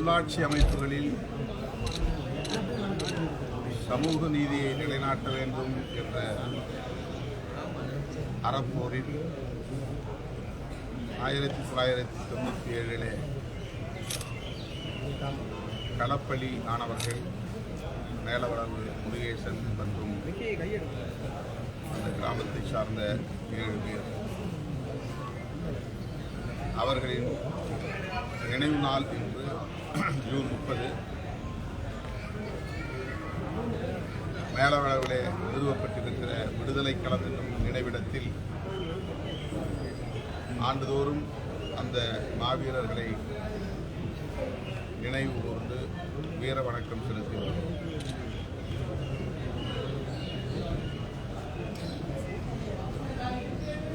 உள்ளாட்சி அமைப்புகளில் சமூக நீதியை நிலைநாட்ட வேண்டும் என்ற அறப்போரில் ஆயிரத்தி தொள்ளாயிரத்தி தொண்ணூற்றி ஏழிலே களப்பலி ஆனவர்கள் மேலவளவு முருகேசன் மற்றும் அந்த கிராமத்தை சார்ந்த ஏழு பேர். அவர்களின் நினைவு நாள் ஜூன் முப்பது மேலவளவிலே நிறுவப்பட்டிருக்கிற விடுதலை களம் என்னும் நினைவிடத்தில் ஆண்டுதோறும் அந்த மாவீரர்களை நினைவு கூர்ந்து வீர வணக்கம் செலுத்தி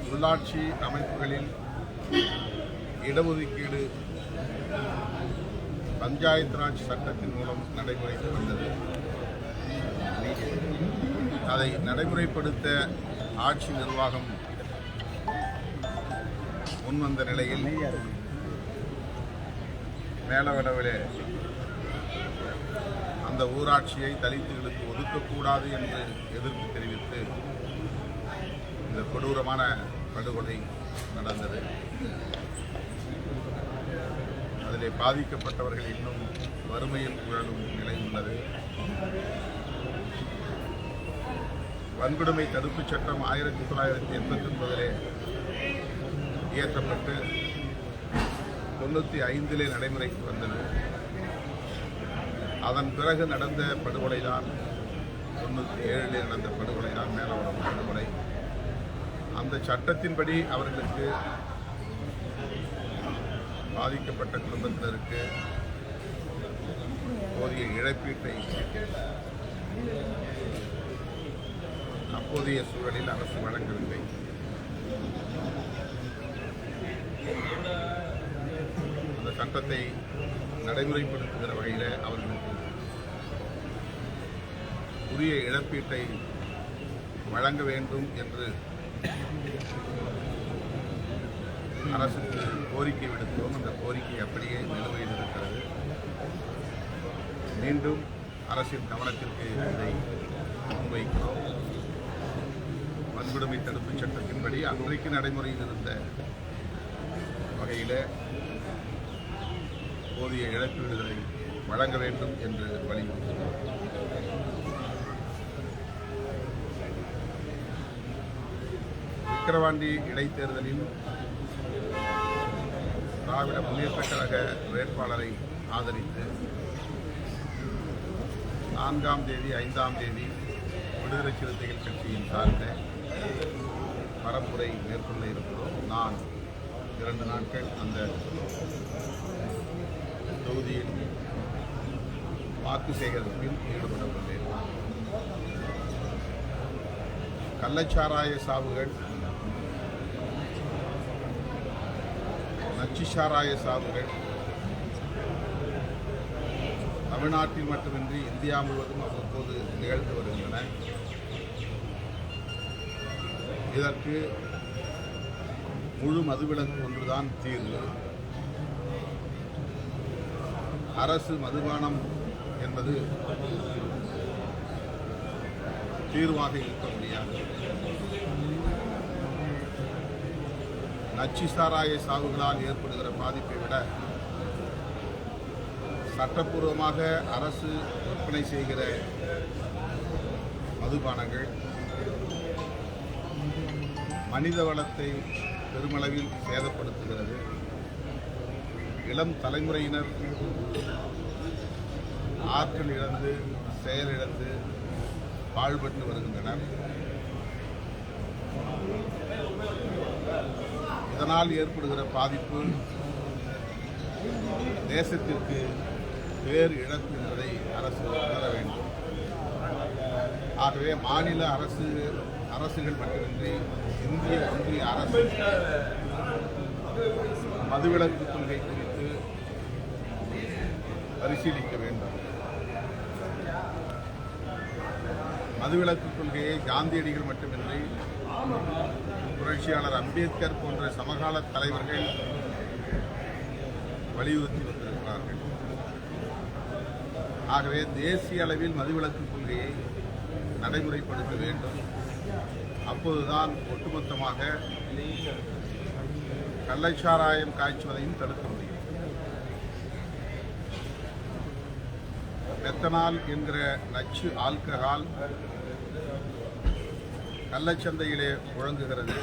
உள்ளாட்சி அமைப்புகளில் இடஒதுக்கீடு பஞ்சாயத்து ராஜ் சட்டத்தின் மூலம் நடைமுறைக்கு வந்தது. அதை நடைமுறைப்படுத்த ஆட்சி நிர்வாகம் முன்வந்த நிலையில் மேலவளவிலே அந்த ஊராட்சியை தலித்துகளுக்கு ஒதுக்கக்கூடாது என்று எதிர்ப்பு தெரிவித்து இந்த கொடூரமான படுகொலை நடந்தது. அதிலே பாதிக்கப்பட்டவர்கள் இன்னும் வறுமையில் உழலும் நிலை உள்ளது. வன்கொடுமை தடுப்புச் சட்டம் ஆயிரத்தி தொள்ளாயிரத்தி எண்பத்தி ஒன்பதிலே இயற்றப்பட்டு தொண்ணூற்றி ஐந்திலே நடைமுறைக்கு வந்தது. அதன் பிறகு நடந்த படுகொலை தான் தொண்ணூற்றி ஏழிலே நடந்த படுகொலை தான் மேலவரம் படுகொலை. அந்த சட்டத்தின்படி அவர்களுக்கு பாதிக்கப்பட்ட குடும்பத்தினருக்கு போதிய இழப்பீட்டை அப்போதைய சூழலில் அரசு வழங்கவில்லை. அந்த சட்டத்தை நடைமுறைப்படுத்துகிற வகையில் அவர்களுக்கு உரிய இழப்பீட்டை வழங்க வேண்டும் என்று அரசுக்கு கோரிக்கை விடுத்தோம். அந்த கோரிக்கை அப்படியே நிலுவையில் இருக்கிறது மீண்டும் அரசின் கவனத்திற்கு இதை முன்வைக்கிறோம். வன்கொடுமை தடுப்புச் சட்டத்தின்படி அன்றைக்கு நடைமுறையில் இருந்த வகையில் போதிய இழப்பீடுகளை வழங்க வேண்டும் என்று வலியுறுத்தினோம் விக்கிரவாண்டி இடைத்தேர்தலில் திராவிட முன்னேற்ற கழக வேட்பாளரை ஆதரித்து நான்காம் தேதி ஐந்தாம் தேதி விடுதலை சிறுத்தைகள் கட்சியின் சார்பில் பரப்புரை மேற்கொள்ள இருக்கிறோம். நான் இரண்டு நாட்கள் அந்த தொகுதியில் வாக்கு சேகரிப்பில் ஈடுபட உள்ளேன் கள்ளச்சாராய சாவுகள் நச்சு சாதுகள் தமிழ்நாட்டில் மட்டுமின்றி இந்தியா முழுவதும் அவ்வப்போது நிகழ்ந்து வருகின்றன. இதற்கு முழு மதுவிலக்கு ஒன்றுதான் தீர்வு. அரசு மதுபானம் என்பது தீர்வாக இருக்க முடியாது. நச்சு சாராய சாவுகளால் ஏற்படுகிற பாதிப்பை விட சட்டப்பூர்வமாக அரசு விற்பனை செய்கிற மதுபானங்கள் மனித வளத்தை பெருமளவில் சேதப்படுத்துகிறது. இளம் தலைமுறையினர் ஆற்றல் இழந்து செயலிழந்து பாழ்பட்டு வருகின்றனர். இதனால் ஏற்படுகிற பாதிப்பு தேசத்திற்கு பேர் இழப்பு என்பதை அரசு உணர வேண்டும். ஆகவே மாநில அரசு அரசுகள் மட்டுமின்றி இந்திய ஒன்றிய அரசு மதுவிலக்கு கொள்கை குறித்து பரிசீலிக்க வேண்டும். மதுவிலக்கு கொள்கையை காந்தியடிகள் மட்டுமின்றி புரட்சியாளர் அம்பேத்கர் போன்ற சமகால தலைவர்கள் வலியுறுத்தி வந்திருக்கிறார்கள். ஆகவே தேசிய அளவில் மதுவிலக்கு கொள்கையை நடைமுறைப்படுத்த வேண்டும். அப்போதுதான் ஒட்டுமொத்தமாக கள்ளச்சாராயம் காய்ச்சுவதையும் தடுக்க முடியும். மெத்தனால் என்கிற நச்சு ஆல்கஹால் கள்ளச்சந்தையிலே முழங்குகிறது.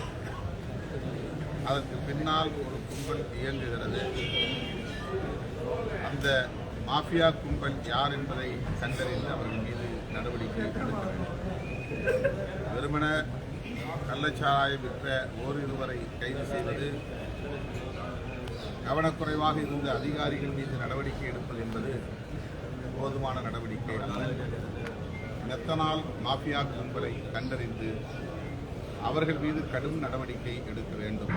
அதற்கு பின்னால் ஒரு கும்பல் இயங்குகிறது. அந்த மாஃபியா கும்பல் யார் என்பதை கண்டறிந்து அவர்கள் மீது நடவடிக்கை எடுக்க வேண்டும். வெறுமன கள்ளச்சாராயம் விற்ற ஓரிருவரை கைது செய்வது கவனக்குறைவாக இருந்த அதிகாரிகள் மீது நடவடிக்கை எடுப்பது என்பது போதுமான நடவடிக்கை அல்ல. மெத்தனால் மாஃபியா கும்பலை கண்டறிந்து அவர்கள் மீது கடும் நடவடிக்கை எடுக்க வேண்டும்.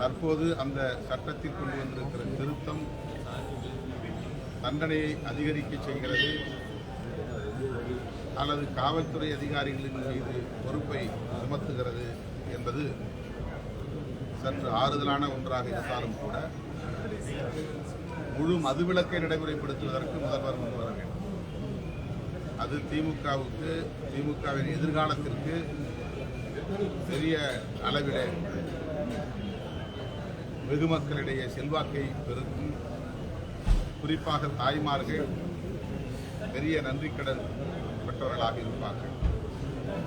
தற்போது அந்த சட்டத்தில் கொண்டு வந்திருக்கிற திருத்தம் தண்டனையை அதிகரிக்க செய்கிறது. அல்லது காவல்துறை அதிகாரிகளின் மீது பொறுப்பை சுமத்துகிறது என்பது சற்று ஆறுதலான ஒன்றாக இருந்தாலும் கூட முழு மதுவிலக்கை நடைமுறைப்படுத்துவதற்கு முதல்வர் முன்வர வேண்டும். அது திமுகவுக்கு திமுகவின் எதிர்காலத்திற்கு பெரிய அளவிலே வெகுமக்களிடையே செல்வாக்கை பெருக்கும். குறிப்பாக தாய்மார்கள் பெரிய நன்றிக்கடன் பெற்றவர்களாக இருப்பார்கள்.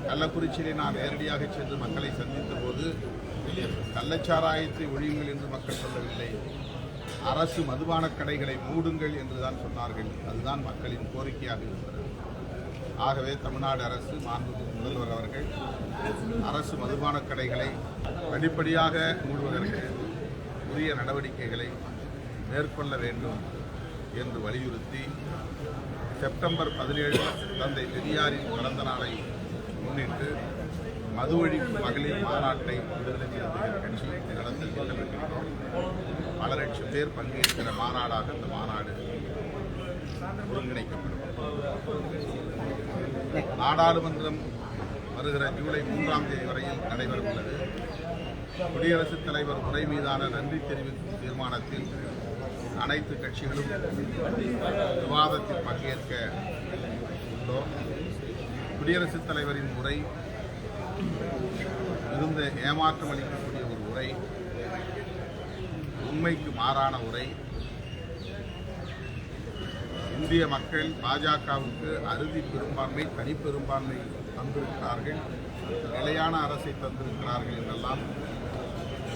கள்ளக்குறிச்சியிலே நான் நேரடியாக சென்று மக்களை சந்தித்த போது கள்ளச்சாராயத்தை ஒழியுங்கள் என்று மக்கள் சொல்லவில்லை. அரசு மதுபான கடைகளை மூடுங்கள் என்றுதான் சொன்னார்கள். அதுதான் மக்களின் கோரிக்கையாக இருக்கிறது ஆகவே தமிழ்நாடு அரசு மாண்பு முதல்வர் அவர்கள் அரசு மதுபான கடைகளை படிப்படியாக மூடுவதற்கு உரிய நடவடிக்கைகளை மேற்கொள்ள வேண்டும் என்று வலியுறுத்தி செப்டம்பர் பதினேழு தந்தை பெரியாரின் பிறந்த நாளை முன்னிட்டு மது ஒழிப்பு மகளிர் மாநாட்டை விடுதலை சிறுத்தைகள் கட்சி நடத்த கொண்டிருக்கின்றோம் பல லட்சம் பேர் பங்கேற்கிற மாநாடாக இந்த மாநாடு ஒருங்கிணைக்கப்படும். நாடாளுமன்றம் வருகிற ஜூலை மூன்றாம் தேதி வரையில் நடைபெற உள்ளது குடியரசுத் தலைவர் உரை மீதான நன்றி தெரிவிக்கும் தீர்மானத்தில் அனைத்து கட்சிகளும் விவாதத்தில் பங்கேற்க உள்ளோம். குடியரசுத் தலைவரின் உரை இருந்த ஏமாற்றம் அளிக்கக்கூடிய ஒரு உரை உண்மைக்கு மாறான உரை இந்திய மக்கள் பாஜகவுக்கு அறுதி பெரும்பான்மை தனிப்பெரும்பான்மை தந்திருக்கிறார்கள். நிலையான அரசை தந்திருக்கிறார்கள் என்றெல்லாம்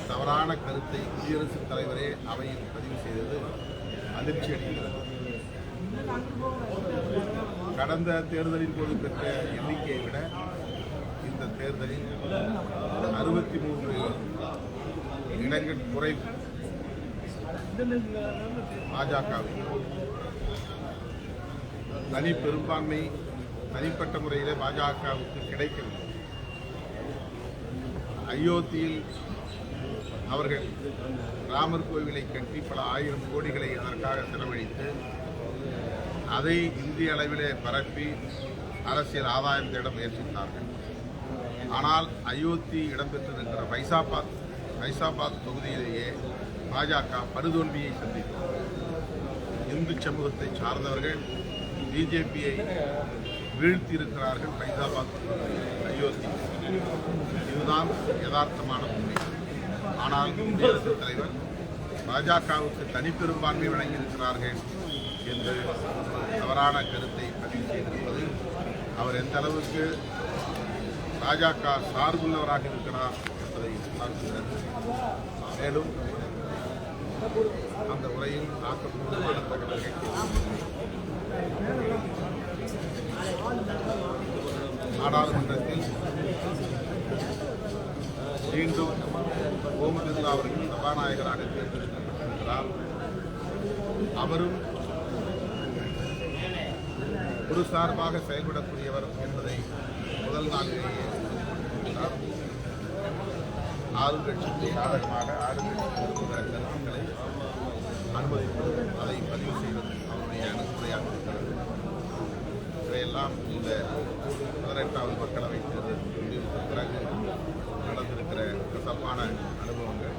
தவறான கருத்தை குடியரசுத் தலைவரே அவையில் பதிவு செய்தது அதிர்ச்சி அடைகிறது. கடந்த தேர்தலின் போது பெற்ற எண்ணிக்கையை விட இந்த தேர்தலில் அறுபத்தி மூன்று இடங்கள் குறைவு. பாஜகவின் தனி பெரும்பான்மை தனிப்பட்ட முறையிலே பாஜகவுக்கு கிடைக்கிறது. அயோத்தியில் அவர்கள் ராமர் கோவிலை கட்டி பல ஆயிரம் கோடிகளை அதற்காக செலவழித்து அதை இந்திய அளவிலே பரப்பி அரசியல் ஆதாயம் தேட முயற்சித்தார்கள். ஆனால் அயோத்தி இடம்பெற்றிருக்கிற பைசாபாத் பைசாபாத் தொகுதியிலேயே பாஜக படுதோல்வியை சந்தித்தது. இந்து சமூகத்தை சார்ந்தவர்கள் பிஜேபியை வீழ்த்தியிருக்கிறார்கள் பைசாபாத் அயோத்தி. இதுதான் யதார்த்தமான உண்மை. ஆனால் குடியரசுத் தலைவர் பாஜகவுக்கு தனிப்பெரும்பான்மை வழங்கியிருக்கிறார்கள் என்று தவறான கருத்தை பதிவு செய்திருப்பது அவர் எந்த அளவுக்கு பாஜக சார்புள்ளவராக இருக்கிறார் என்பதை உணர்த்துகிறது மேலும் அந்த உரையில் ஆக்கப்பூர்வமான தகவல்கள் நாடாளுமன்றத்தில் மீண்டும் ஓம் பிர்லா அவர்கள் சபாநாயகராக தேர்ந்தெடுக்கப்பட்டிருக்கிறார். அவரும் ஒரு சார்பாக செயல்படக்கூடியவர் என்பதை முதல் நாளிலேயே ஆளுங்கட்சிக்கு சாதகமாக ஆளுங்கட்சி அனுமதிப்பது அதை பதிவு செய்வது அவருடைய அணுகுமுறையாக இருக்கிறது இவையெல்லாம் இந்த பதினெட்டாவது மக்களவை தேர்தல் முடிவுக்கு பிறகு நடந்திருக்கிற கசப்பான அனுபவங்கள்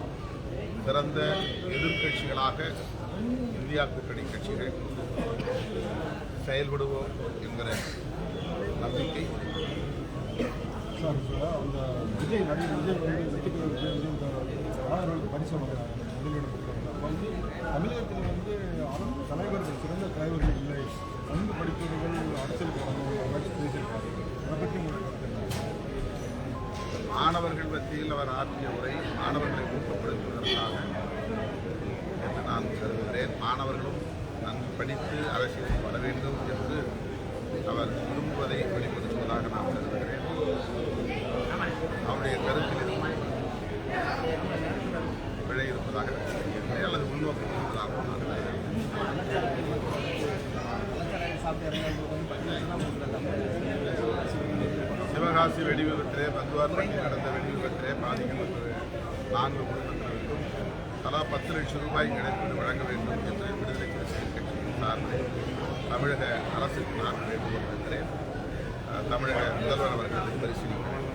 சிறந்த எதிர்கட்சிகளாக இந்தியா கூட்டணி கட்சிகள் செயல்படுவோம் என்கிற நம்பிக்கை சார் இப்போ விஜய் நடிகர் விஜய் வந்து வெற்றி பெற்ற பரிசு முதலிடம் வந்து தமிழகத்தில் வந்து தலைவர்கள் சிறந்த தலைவர்கள் இல்லை. நன்கு படித்தவர்கள் அரசியல் வரணும் அதை பற்றி மாணவர்கள் மத்தியில் அவர் ஆற்றிய உரை மாணவர்களை ஊக்கப்படுத்துவதற்காக என்று நான் கருதுகிறேன். மாணவர்களும் நன்கு படித்து அரசியலில் வர வேண்டும் என்று அவர் விரும்புவதை வெளிப்படுத்துவதாக நான் கருதுகிறேன். அவருடைய கருத்தில் பிழை இருப்பதாக இருக்கிறேன் அல்லது உள்நோக்கம் இருப்பதாக நான் கருதுகிறேன் சிவகாசி வெடிவிபத்திலே விபத்திலே நடந்த வெடிவிபத்திலே விபத்திலே நான்கு குடும்பத்தினருக்கும் தலா பத்து லட்சம் ரூபாய் இழப்பீடு வழங்க வேண்டும் என்று விடுதலை சிறுத்தைகள் கட்சியின் சார்பில் தமிழக அரசுக்கு நான் வேண்டுகொண்டிருக்கிறேன் தமிழக முதல்வர் அவர்களுக்கு பரிசீலிக்கிறேன்